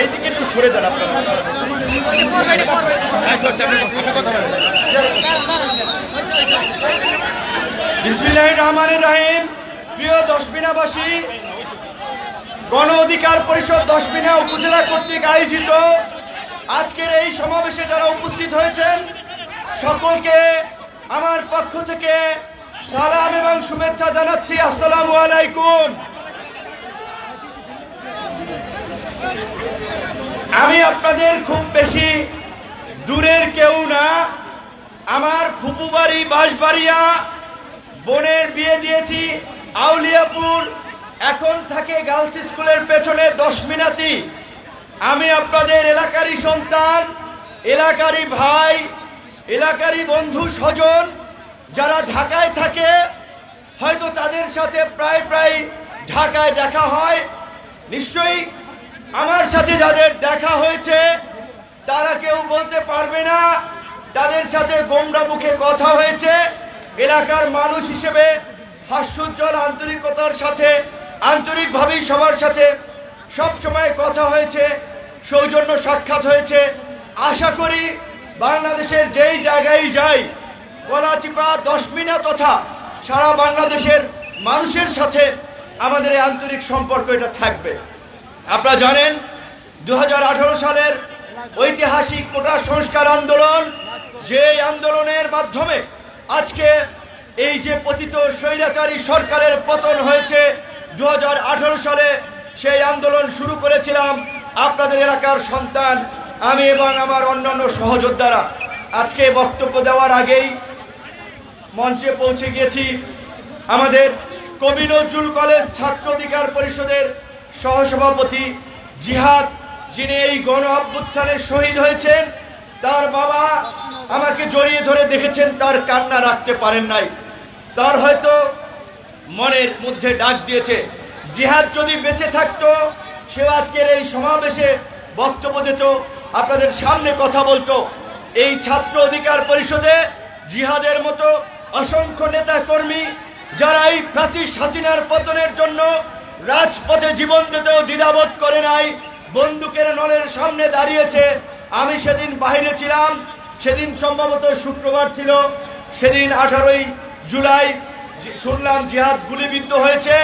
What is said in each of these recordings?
এইদিকে একটু সরে যান আপনারা। বিসমিল্লাহ রহমান রাহিম। প্রিয় দশমিনাবাসী, গণ অধিকার পরিষদ দশমিনা উপজেলা কর্তৃক আয়োজিত আজকের এই সমাবেশে যারা উপস্থিত হয়েছেন, সকলকে আমার পক্ষ থেকে সালাম এবং শুভেচ্ছা জানাচ্ছি। আসসালামু আলাইকুম। আমি আপনাদের খুব বেশি দূরের কেউ না। আমার ফুপু বাড়ি বাঁশবাড়িয়া বোনের বিয়ে দিয়েছি। আউলিয়াপুর এখন থাকে গার্লস স্কুলের পেছনে দশ মিনাতি আমি আপনাদের এলাকারই সন্তান, এলাকারই ভাই, এলাকারই বন্ধু স্বজন যারা ঢাকায় থাকে, হয়তো তাদের সাথে প্রায় প্রায় ঢাকায় দেখা হয়। নিশ্চয়ই আমার সাথে যাদের দেখা হয়েছে, তারা কেউ বলতে পারবে না, তাদের সাথে গোমরা মুখে কথা হয়েছে। এলাকার মানুষ হিসেবে হাস্যোজ্জ্বল আন্তরিকতার সাথে, আন্তরিকভাবেই সবার সাথে সব সময় কথা হয়েছে। সৌজন্য সাক্ষাৎ হয়েছে। আশা করি বাংলাদেশের যেই জায়গায় যাই, কলাচিপা, দশমিনা তথা সারা বাংলাদেশের মানুষের সাথে আমাদের এই আন্তরিক সম্পর্ক এটা থাকবে। আপনারা জানেন দু হাজার আঠারো সালের ঐতিহাসিক কোটা সংস্কার আন্দোলন যে আন্দোলনের মাধ্যমে আজকে এই যে পতিত স্বৈরাচারী সরকারের পতন হয়েছে দু হাজার আঠারো সালে সেই আন্দোলন শুরু করেছিলাম। আপনাদের এলাকার সন্তান, আমি এবং আমার অন্যান্য সহযোদ্ধারা। আজকে বক্তব্য দেওয়ার আগেই মঞ্চে পৌঁছে গিয়েছি। আমাদের কবি নজরুল কলেজ ছাত্র অধিকার পরিষদের সহসভাপতি জিহাদ, যিনি এই গণ অভ্যুত্থানে শহীদ হয়েছেন, তার বাবা আমাকে জড়িয়ে ধরে দেখেছেন, তার কান্না রাখতে পারেন নাই। তার হয়তো মনের মধ্যে ডাক দিয়েছে। জিহাদ যদি বেঁচে থাকতো সেও আজকের এই সমাবেশে বক্তব্য দিত, আপনাদের সামনে কথা বলতো। এই ছাত্র অধিকার পরিষদে জিহাদের মতো অসংখ্য নেতা কর্মী যারা এই ফ্যাসিস্ট হাসিনার পতনের জন্য রাজপথে জীবন দিতেও দ্বিধাবোধ করে নাই, বন্দুকের নলের সামনে দাঁড়িয়েছে। আমি সেদিন বাহিরে ছিলাম, সেদিন সম্ভবত শুক্রবার ছিল, সেদিন আঠারোই জুলাই, শুনলাম জিহাদ গুলিবিদ্ধ হয়েছে,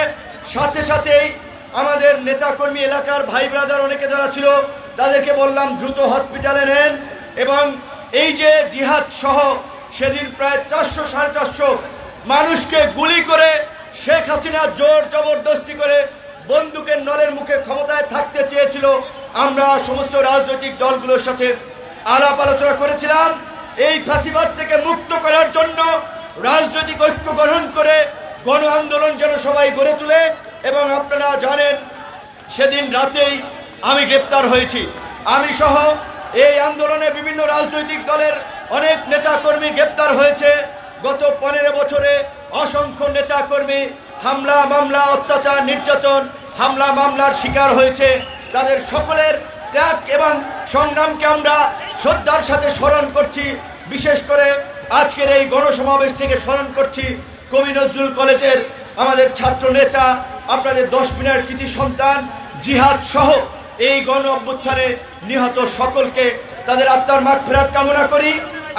সাথে সাথেই আমাদের নেতাকর্মী এলাকার ভাই ব্রাদার অনেকে যারা ছিল, তাদেরকে বললাম দ্রুত হসপিটালে নেন এবং এই যে জিহাদ সহ সেদিন প্রায় চারশো, সাড়ে চারশো মানুষকে গুলি করে শেখ হাসিনা জোর জবরদস্তি করে বন্দুকের নলের মুখে ক্ষমতায় থাকতে চেয়েছিল। আমরা সমস্ত রাজনৈতিক দলগুলোর সাথে আলাপ আলোচনা করেছিলাম। এই ফাঁসিবাদ থেকে মুক্ত করার জন্য রাজনৈতিক ঐক্য গ্রহণ করে গণ আন্দোলন যেন সবাই গড়ে তুলে এবং আপনারা জানেন, সেদিন রাতেই আমি গ্রেপ্তার হয়েছি। আমি সহ এই আন্দোলনে বিভিন্ন রাজনৈতিক দলের অনেক নেতা কর্মী গ্রেপ্তার হয়েছে। গত পনেরো বছরে অসংখ্য নেতা কর্মী হামলা, মামলা, অত্যাচার, নির্যাতন, হামলা, মামলার শিকার হয়েছে। তাদের সকলের ত্যাগ এবং সংগ্রামকে আমরা শ্রদ্ধার সাথে স্মরণ করছি। বিশেষ করে আজকের এই গণসমাবেশ থেকে স্মরণ করছি কবি নজরুল কলেজের আমাদের ছাত্র নেতা আপনাদের দশ মিনার কৃতি সন্তান, জিহাদ সহ এই গণ অভ্যুত্থানে নিহত সকলকে তাদের আত্মার মাগ ফেরাত কামনা করি।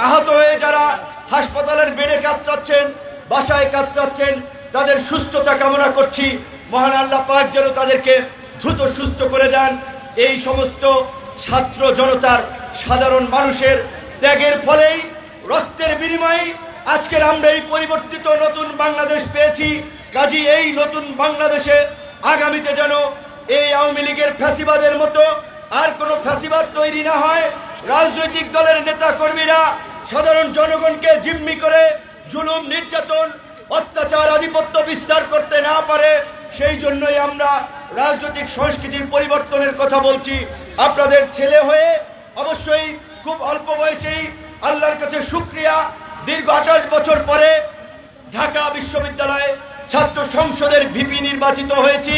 আহত হয়ে যারা হাসপাতালের বেডে কাতরাচ্ছেন, বাসায় কাতরাচ্ছেন, তাদের সুস্থতা কামনা করছি। মহান আল্লাহ পাক যেন তাদেরকে দ্রুত সুস্থ করে দেন। এই সমস্ত ছাত্র জনতার সাধারণ মানুষের ত্যাগের ফলেই, রক্তের বিনিময়ে আজকের আমরা এই পরিবর্তিত নতুন বাংলাদেশ পেয়েছি। কাজী এই নতুন বাংলাদেশে আগামীতে যেন এই আওয়ামী লীগের ফ্যাসিবাদের মতো আর কোনো ফ্যাসিবাদ তৈরি না হয়, রাজনৈতিক দলের নেতা কর্মীরা সাধারণ জনগণকে জিম্মি করে জুলুম, নির্যাতন, অত্যাচার, আধিপত্য বিস্তার করতে না পারে, সেই জন্যই আমরা রাজনৈতিক সংস্কৃতির পরিবর্তনের কথা বলছি। আপনাদের ছেলে হয়ে অবশ্যই খুব অল্প বয়সেই আল্লাহর কাছে শুক্রিয়া। দীর্ঘ আঠাশ বছর পরে ঢাকা বিশ্ববিদ্যালয়ে ছাত্র সংসদের ভিপি নির্বাচিত হয়েছি।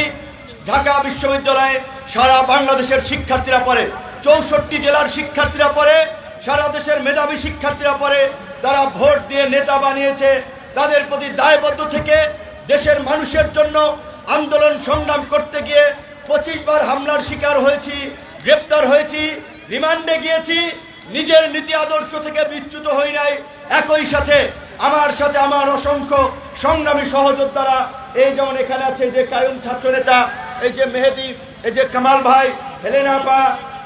ঢাকা বিশ্ববিদ্যালয়ে সারা বাংলাদেশের শিক্ষার্থীরা পড়ে, চৌষট্টি জেলার শিক্ষার্থীরা পড়ে, সারা দেশের মেধাবী শিক্ষার্থীরা পরে তারা ভোট দিয়ে নেতা বানিয়েছে। তাদের প্রতি দায়বদ্ধ থেকে দেশের মানুষের জন্য আন্দোলন সংগ্রাম করতে গিয়ে পঁচিশ বার হামলার শিকার হয়েছি, গ্রেপ্তার হয়েছি, রিমান্ডে গিয়েছি, নিজের নীতি আদর্শ থেকে বিচ্যুত হই নাই। একই সাথে আমার সাথে আমার অসংখ্য সংগ্রামী সহযোদ্ধারা, এই যেমন এখানে আছে যে কায়ুম ছাত্র নেতা এই যে মেহেদি, এই যে কামাল ভাই, হেলেনা আপা,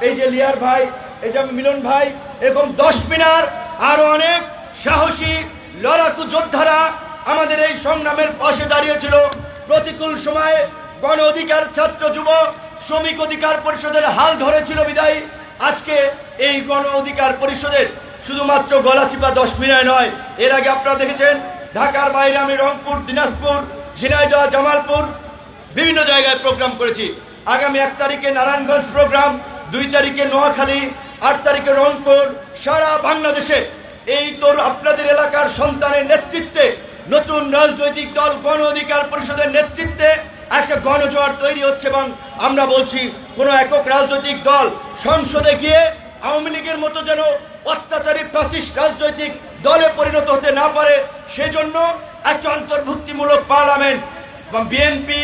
এই যে লিয়ার ভাই, এই যে মিলন ভাই, এরকম দশ মিনার আরও অনেক সাহসী লড়াকু যোদ্ধারা আমাদের এই সংগ্রামের পাশে দাঁড়িয়েছিল। প্রতিকূল সময়ে গণ অধিকার ছাত্র যুব শ্রমিক অধিকার পরিষদের হাল ধরেছিল বিদায়ী। আজকে এই গণ অধিকার পরিষদের শুধুমাত্র গলাচিপা দশ মিনায় নয়। এর আগে আপনারা দেখেছেন, ঢাকার বাইরে আমি রংপুর, দিনাজপুর, ঝিনাইদহ, জামালপুর বিভিন্ন জায়গায় প্রোগ্রাম করেছি। আগামী এক তারিখে নারায়ণগঞ্জ প্রোগ্রাম দুই তারিখে নোয়াখালী, আট তারিখে রংপুর, সারা বাংলাদেশে। এই তোর আপনাদের এলাকার সন্তানের নেতৃত্বে নতুন রাজনৈতিক দল, গণ অধিকার পরিষদের নেতৃত্বে একটা গণজোয়ার তৈরি হচ্ছে এবং আমরা বলছি, কোনো একক রাজনৈতিক দল সংসদে গিয়ে আওয়ামী লীগের মতো যেন অত্যাচারী প্রাচীস রাজনৈতিক দলে পরিণত হতে না পারে, সেজন্য একটা অন্তর্ভুক্তিমূলক পার্লামেন্ট এবং বিএনপি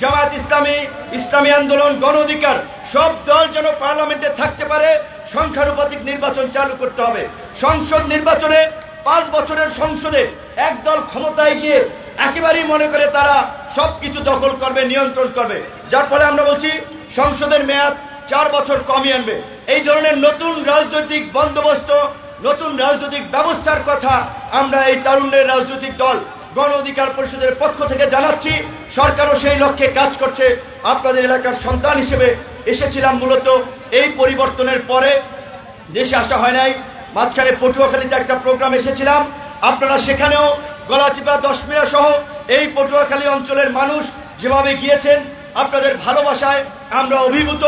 জামাত ইসলামী ইসলামী আন্দোলন, গণ অধিকার, সব দল যেন পার্লামেন্টে থাকতে পারে, সংখ্যানুপাতিক নির্বাচন চালু করতে হবে। সংসদ নির্বাচনে পাঁচ বছরের সংসদে এক দল ক্ষমতায় গিয়ে একেবারেই মনে করে তারা সবকিছু দখল করবে, নিয়ন্ত্রণ করবে। যার ফলে আমরা বলছি, সংসদের মেয়াদ চার বছর কমিয়ে আনবে। এই ধরনের নতুন রাজনৈতিক বন্দোবস্ত, নতুন রাজনৈতিক ব্যবস্থার কথা আমরা এই তারুণ্যের রাজনৈতিক দল গণ অধিকার পরিষদের পক্ষ থেকে জানাচ্ছি। সরকারও সেই লক্ষ্যে কাজ করছে। আপনাদের এলাকার সন্তান হিসেবে এসেছিলাম মূলত এই পরিবর্তনের পরে। দেশে আসা হয় নাই। মাঝখানে পটুয়াখালীতে একটা প্রোগ্রাম এসেছিলাম। আপনারা সেখানেও গলাচিপা, দশমিরা সহ এই পটুয়াখালী অঞ্চলের মানুষ যেভাবে গিয়েছেন, আপনাদের ভালোবাসায় আমরা অভিভূত।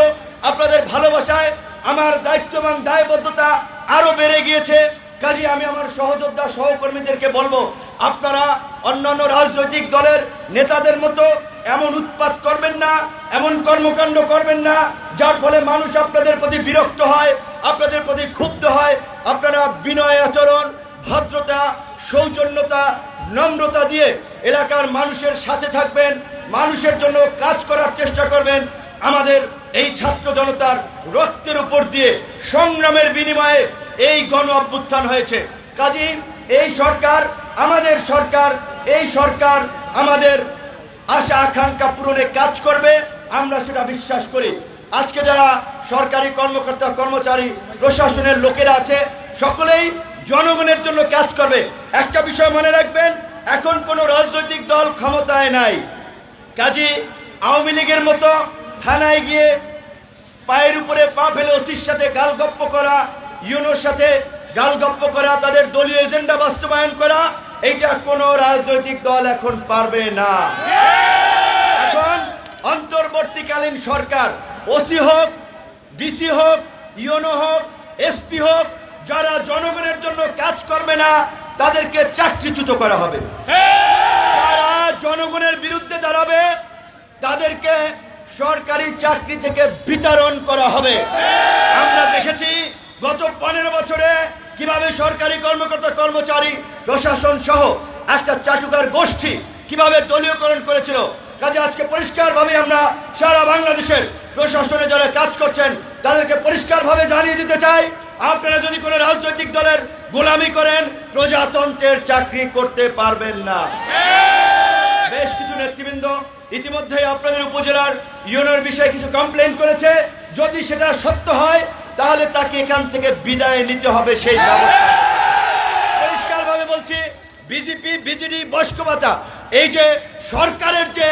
আপনাদের ভালোবাসায় আমার দায়িত্ব এবং দায়বদ্ধতা আরও বেড়ে গিয়েছে। কাজে আমি আমার সহযোদ্ধা সহকর্মীদেরকে বলব, আপনারা অন্যান্য রাজনৈতিক দলের নেতাদের মতো এমন উৎপাত করবেন না, এমন কর্মকাণ্ড করবেন না, যার ফলে মানুষ আপনাদের প্রতি বিরক্ত হয়, আপনাদের প্রতি ক্ষুব্ধ হয়। আপনারা বিনয় আচরণ, ভদ্রতা, সৌজন্যতা, নম্রতা দিয়ে এলাকার মানুষের সাথে থাকবেন, মানুষের জন্য কাজ করার চেষ্টা করবেন। আমাদের এই ছাত্র জনতার রক্তের উপর দিয়ে সংগ্রামের বিনিময়ে এই গণ অভ্যুত্থান হয়েছে। কাজী, এই সরকার আমাদের সরকার, এই সরকার আমাদের আশা আকাঙ্ক্ষা পূরণে কাজ করবে, আমরা সেটা বিশ্বাস করি। আজকে যারা সরকারি কর্মকর্তা, কর্মচারী, প্রশাসনের লোকেরা আছে, সকলেই জনগণের জন্য কাজ করবে। একটা বিষয় মনে রাখবেন, এখন কোনো রাজনৈতিক দল ক্ষমতায় নাই। কাজী, আওয়ামী লীগের মতো থানায় গিয়ে পায়ের উপরে পা ফেলে ওসির সাথে গালগপ্প করা, ইউনোর সাথে গালগপ্প করা, তাদের দলীয় এজেন্ডা বাস্তবায়ন করা, এইটা কোনো রাজনৈতিক দল এখন পারবে না। এখন অন্তর্বর্তীকালীন সরকার, ওসি হোক, ডিসি হোক, ইউনো হোক, এসপি হোক, যারা জনগণের জন্য কাজ করবে না, তাদেরকে চাকরিচ্যুত করা হবে। যারা জনগণের বিরুদ্ধে দাঁড়াবে, তাদেরকে সরকারি চাকরি থেকে বিতরণ করা হবে। আমরা দেখেছি গত পনেরো বছরে কীভাবে সরকারি কর্মকর্তা, কর্মচারী, প্রশাসন সহ একটা চাটুকার গোষ্ঠী কীভাবে দলীয়করণ করেছিল, কাজে আজকে পরিষ্কারভাবে আমরা সারা বাংলাদেশের প্রশাসনে যারা কাজ করছেন, তাদেরকে পরিষ্কারভাবে জানিয়ে দিতে চাই, আপনারা যদি কোনো রাজনৈতিক দলের গোলামি করেন, প্রজাতন্ত্রের চাকরি করতে পারবেন না। বেশ কিছু নেতৃবৃন্দ ইতিমধ্যে আপনাদের উপজেলার ইউনোর বিষয়ে কিছু কমপ্লেন করেছে। যদি সেটা সত্য হয়, তাহলে তাকে এখান থেকে বিদায় নিতে হবে সেই ব্যবস্থা। পরিষ্কারভাবে বলছি, বিজেপি, বিজেডি, বয়স্ক ভাতা, এই যে সরকারের যে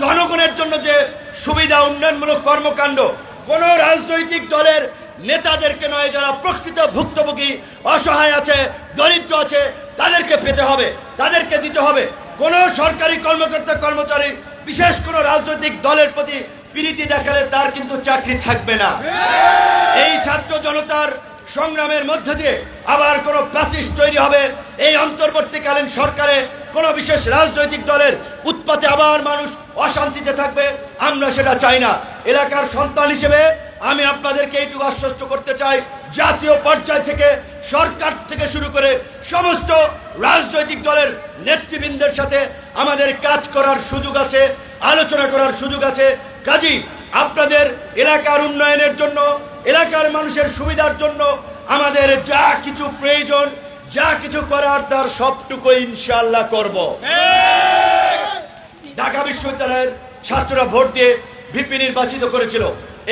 জনগণের জন্য যে সুবিধা, উন্নয়নমূলক কর্মকাণ্ড, কোন রাজনৈতিক দলের নেতাদেরকে নয়, যারা প্রকৃত ভুক্তভোগী, অসহায় আছে, দরিদ্র আছে, তাদেরকে পেতে হবে, তাদেরকে দিতে হবে। কোন সরকারি কর্মকর্তা কর্মচারী, বিশেষ কোন রাজনৈতিক দলের প্রতি প্রীতি দেখালে তার কিন্তু চাকরি থাকবে না। এই ছাত্র জনতার সংগ্রামের মধ্যে দিয়ে আবার কোন প্রাচীর তৈরি হবে। এই অন্তর্বর্তীকালীন সরকারে কোন বিশেষ রাজনৈতিক দলের উৎপাতে আবার মানুষ অশান্তিতে থাকবে, আমরা সেটা চাই না। এলাকার সন্তান হিসেবে আমি আপনাদেরকে এইটুকু আশ্বস্ত করতে চাই জাতীয় পর্যায় থেকে সরকার থেকে শুরু করে সমস্ত রাজনৈতিক দলের নেতৃবৃন্দের সাথে আমাদের কাজ করার সুযোগ আছে, আলোচনা করার সুযোগ আছে। কাজী, আপনাদের এলাকার উন্নয়নের জন্য, এলাকার মানুষের সুবিধার জন্য আমাদের যা কিছু প্রয়োজন, যা কিছু করার তার সবটুকু ইনশাল্লাহ করব। ঢাকা বিশ্ববিদ্যালয়ের ছাত্ররা ভোট দিয়ে ভিপি নির্বাচিত করেছিল।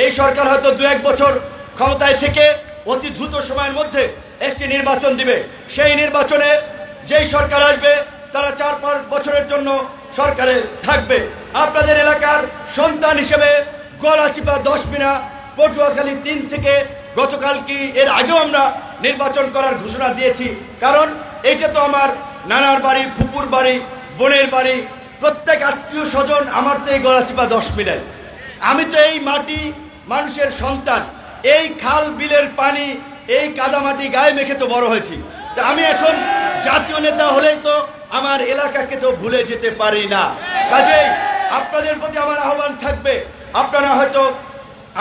এই সরকার হয়তো দু এক বছর ক্ষমতায় থেকে অতি দ্রুত সময়ের মধ্যে একটি নির্বাচন দিবে। সেই নির্বাচনে যেই সরকার আসবে, তারা চার পাঁচ বছরের জন্য সরকারে থাকবে। আপনাদের এলাকার সন্তান হিসেবে গলাচিপা দশ মিনা পটুয়াখালী তিন থেকে গতকাল কি এর আগেও আমরা নির্বাচন করার ঘোষণা দিয়েছি। কারণ এইটা তো আমার নানার বাড়ি, ফুপুর বাড়ি, বোনের বাড়ি, প্রত্যেক আত্মীয় স্বজন আমার তো এই গলাচিপা দশ মিনার আমি তো এই মাটি মানুষের সন্তান। এই খাল বিলের পানি, এই কাদামাটি গায়ে মেখে তো বড় হয়েছি। তা আমি এখন জাতীয় নেতা হলেই তো আমার এলাকাকে তো ভুলে যেতে পারি না। কাজেই আপনাদের প্রতি আমার আহ্বান থাকবে, আপনারা হয়তো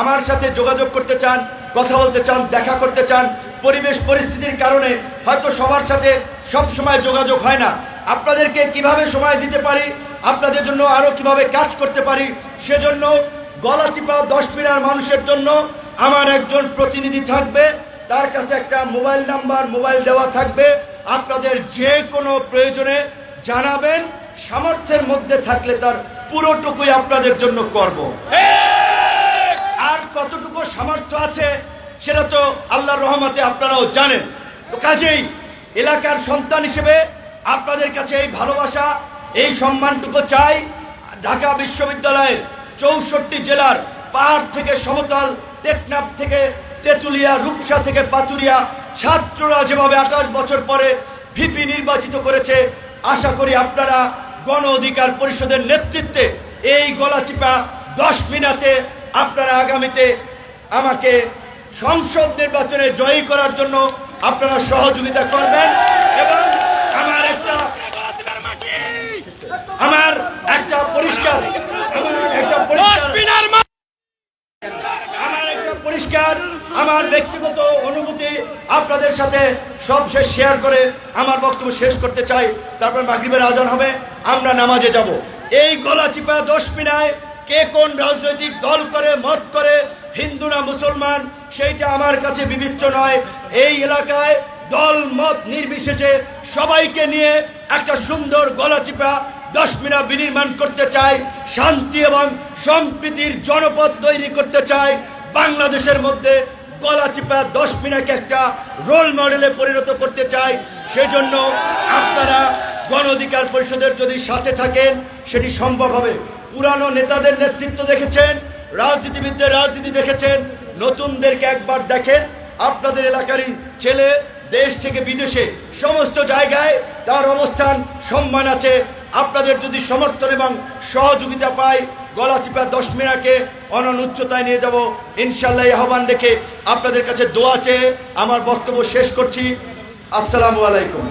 আমার সাথে যোগাযোগ করতে চান, কথা বলতে চান, দেখা করতে চান, পরিবেশ পরিস্থিতির কারণে হয়তো সবার সাথে সব সময় যোগাযোগ হয় না। আপনাদেরকে কীভাবে সময় দিতে পারি, আপনাদের জন্য আরও কীভাবে কাজ করতে পারি, সেজন্য গলা গলাচিপা দশ মিনার মানুষের জন্য আমার একজন প্রতিনিধি থাকবে তার কাছে একটা মোবাইল নাম্বার মোবাইল দেওয়া থাকবে। আপনাদের যে কোনো প্রয়োজনে জানাবেন সামর্থ্যের মধ্যে থাকলে তার পুরোটুকুই আপনাদের জন্য করব। আর কতটুকু সামর্থ্য আছে সেটা তো আল্লাহর রহমতে আপনারাও জানেন। তো কাজেই এলাকার সন্তান হিসেবে আপনাদের কাছে এই ভালোবাসা এই সম্মানটুকু চাই। ঢাকা বিশ্ববিদ্যালয়ের চৌষট্টি জেলার পাহাড় থেকে সমতল টেকনাফ থেকে তেঁতুলিয়া, রূপসা থেকে পাতুরিয়া ছাত্ররা যেভাবে আঠাশ বছর পরে ভিপি নির্বাচিত করেছে, আশা করি আপনারা গণ অধিকার পরিষদের নেতৃত্বে এই গলাচিপা দশ মিনাতে আপনারা আগামীতে আমাকে সংসদ নির্বাচনে জয়ী করার জন্য আপনারা সহযোগিতা করবেন এবং আমার একটা আমার একটা পরিষ্কার আমার একটা পরিষ্কার আমার একটা আমার ব্যক্তিগত অনুভূতি আপনাদের সাথে সব শেষ শেয়ার করে আমার বক্তব্য শেষ করতে চাই। তারপর মাগরিবের আজান হবে, আমরা নামাজে যাব। এই গলা চিপা দশ মিনায় কে কোন রাজনৈতিক দল করে, মত করে, হিন্দু না মুসলমান, সেইটা আমার কাছে বিবেচ্য নয়। এই এলাকায় দল, মত নির্বিশেষে সবাইকে নিয়ে একটা সুন্দর গলাচিপা দশ মিনা বিনির্মাণ করতে চাই, শান্তি এবং সম্প্রীতির জনপদ তৈরি করতে চাই। বাংলাদেশের মধ্যে গলাচিপা দশ মিনাকে একটা রোল মডেলে পরিণত করতে চাই, সেজন্য আপনারা গণ অধিকার পরিষদের যদি সাথে থাকেন, সেটি সম্ভব হবে। পুরানো নেতাদের নেতৃত্ব দেখেছেন, রাজনীতিবিদদের রাজনীতি দেখেছেন, নতুনদেরকে একবার দেখেন। আপনাদের এলাকারই ছেলে দেশ থেকে বিদেশে, সমস্ত জায়গায় তার অবস্থান, সম্মান আছে। আপনাদের যদি সমর্থন এবং সহযোগিতা পাই গলাচিপা দশ মিনাকে অনন উচ্চতায় নিয়ে যাব। ইনশাল্লাহ আহ্বান রেখে আপনাদের কাছে দোয়া চেয়ে আমার বক্তব্য শেষ করছি। আসসালামু আলাইকুম।